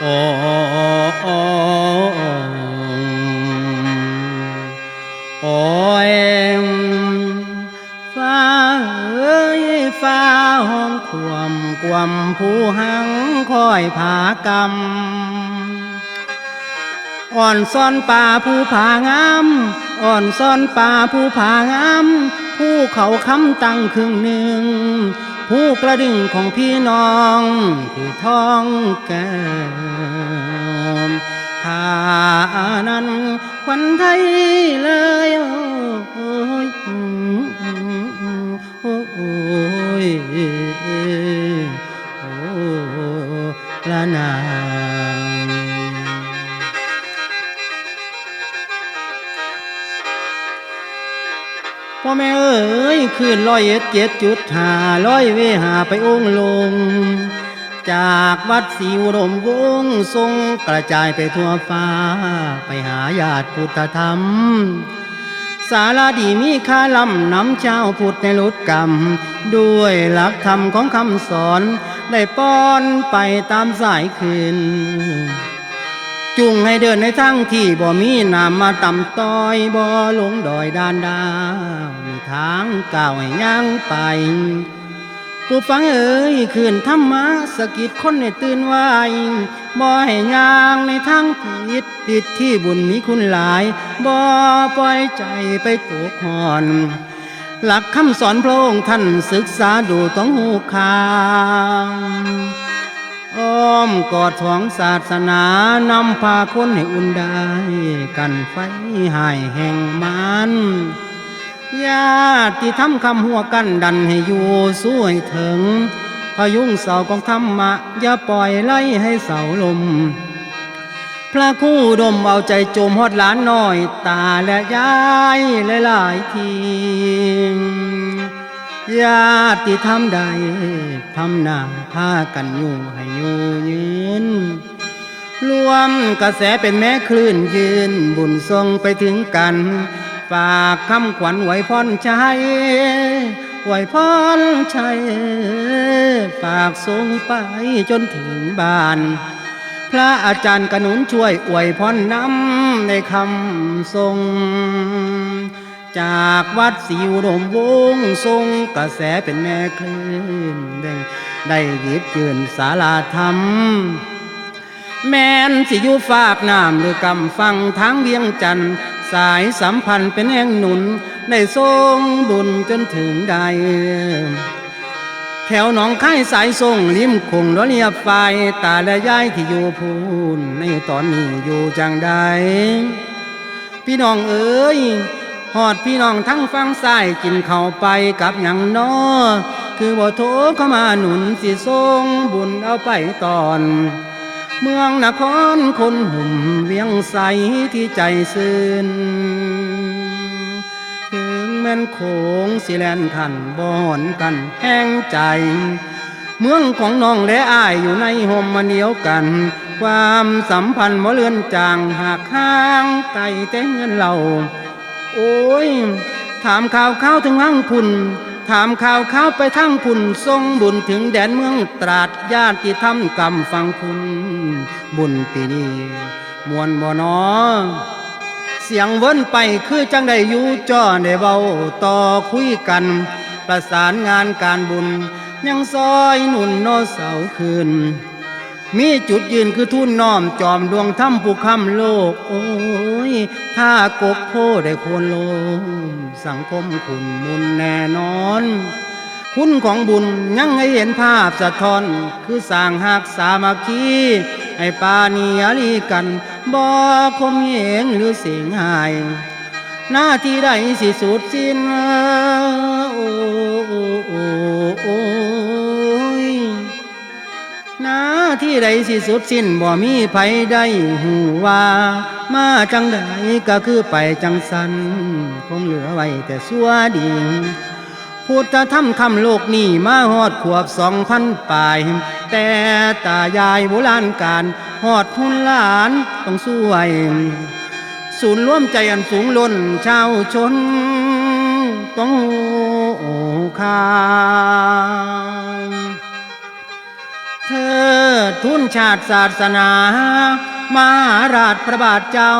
ความควมผู้หังคอยผากรรมอ่อนซ่อนป่าผู้ผางามอ่อนซ่อนป่าผู้ผางาม ผู้เขาคำตั้งครึ่งหนึ่ง ผู้กระดิ่งของพี่น้องคือท้องแก้มถ้านั้นควันไทยเลยโอ้ยโอ้โอ้ยโอ้ละนา พ่อแม่เอ้ยขึ้นร้อยเอ็ดเจ็ดจุดหาร้อยเวหาไปองค์ลง จากวัดศรีอุดมวงทรงกระจายไปทั่วฟ้า ไปหาญาติพุทธธรรม สารดีมีค่าลำนำเจ้าพุทธในลดกรรม ด้วยหลักธรรมของคำสอน ได้ป้อนไปตามสายคืน จุงให้เดินในทางที่บ่มีน้ำมาต่ำต้อยบ่ลงดอยดานดาวมีทางก้าวให้ย่างไปผู้ฟังเอ๋ยคืนธรรมะสะกิดคนให้ตื่นไว้บ่ให้ย่างในทางผิดผิดที่บุญมีคุณหลายบ่ปล่อยใจไปตกหอน หลักคำสอนพระองค์ท่านศึกษาดูต้องหูคาม อ้อมกอดของศาสนานำพาคนให้อุ่นได้ กันไฟหายแห่งมันญาติที่ทำคำหัวกันดันให้อยู่สวยถึง พยุงเสาของธรรมะ อย่าปล่อยไล่ให้เสาลม พระคู่ดมเอาใจโจมฮอดหลานน้อย ตาและยายหลายๆที ญาติทำใดทำหน้าพากันอยู่ให้อยู่ยืนรวมกระแสเป็นแม่คลื่นยืน บุญทรงไปถึงกัน ฝากคำขวัญไหวพรชัยไหวพรชัย ฝากทรงไปจนถึงบ้าน พระอาจารย์กนุนช่วยอวยพรนำในคำทรง จากวัดสิวดมวงทรงกระแสเป็นแม่คลื่นแดงได้หยิบยืนสาราธรรม แม่นสิอยู่ฝากน้ำหรือกำฟังทางเวียงจันทร์สายสัมพันธ์เป็นแห่งหนุนได้ทรงบุญจนถึงใดแถวหนองค่ายสายทรงริมคงรเรียบไฟตาและยายที่อยู่พูนในตอนนี้อยู่จังใดพี่น้องเอ๋ย หอดพี่น้องทั้งฟังซ้ายกินเข้าไปกับหยังนอคือบ่โทเข้ามาหนุนสิทรงบุญเอาไปตอน เมืองนครคนหุ่มเวียงใสที่ใจซื่นถึงแม่นโขงสิแลนขันบอนกันแห้งใจ เมืองของน้องและอ้ายอยู่ในห่มมันเดียวกัน ความสัมพันธ์บ่เลือนจางหากห้างไกลแต่เงินเรา โอ้ย ถามข่าวข้าวถึงห้างพุ่น ถามข่าวข้าวไปทั้งพุ่น ทรงบุญถึงแดนเมืองตราดญาติทำกรรมฟังพุ่นบุญปีนี้มวนบ่นอเสียงเว้นไปคือจังได้อยู่จ้อได้เบาต่อคุยกัน ประสานงานการบุญ ยังซอยหนุนโนเสาคืน มีจุดยืนคือทุ่นน้อมจอมดวงถ้ำผู้คำโลก โอ้ย ถ้ากกโพได้ควรลงสังคมคุณมุนแน่นอน คุณของบุญยังให้เห็นภาพสะท้อน คือสร้างหักสามัคคี ให้ปานียลีกันบ่คมเหงหรือเสียงหาย หน้าที่ใดสิสุดสิ้นโอ้โอ้โอ้ ที่ใดสิสุดสิ้นบ่มีไผได้หูว่า มาจังใดก็คือไปจังสันคงเหลือไว้แต่สัวดีพุทธธรรมคำโลกนี้มาฮอดขวบสองพันปลาย แต่ตายายโบราณการฮอดทุนหลานต้องสวยศูนย์ร่วมใจอันสูงล้นชาวชนต้องโอคา ทุนชาติศาสนา มาราชพระบาทเจ้า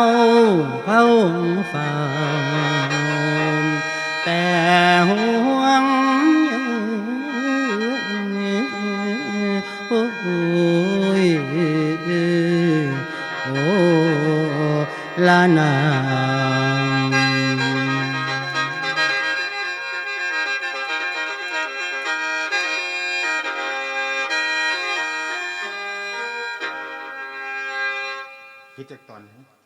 พระองค์ฝ่าแต่ห่วงโอ้ยโอ้ลานา งพิจักตอนนี้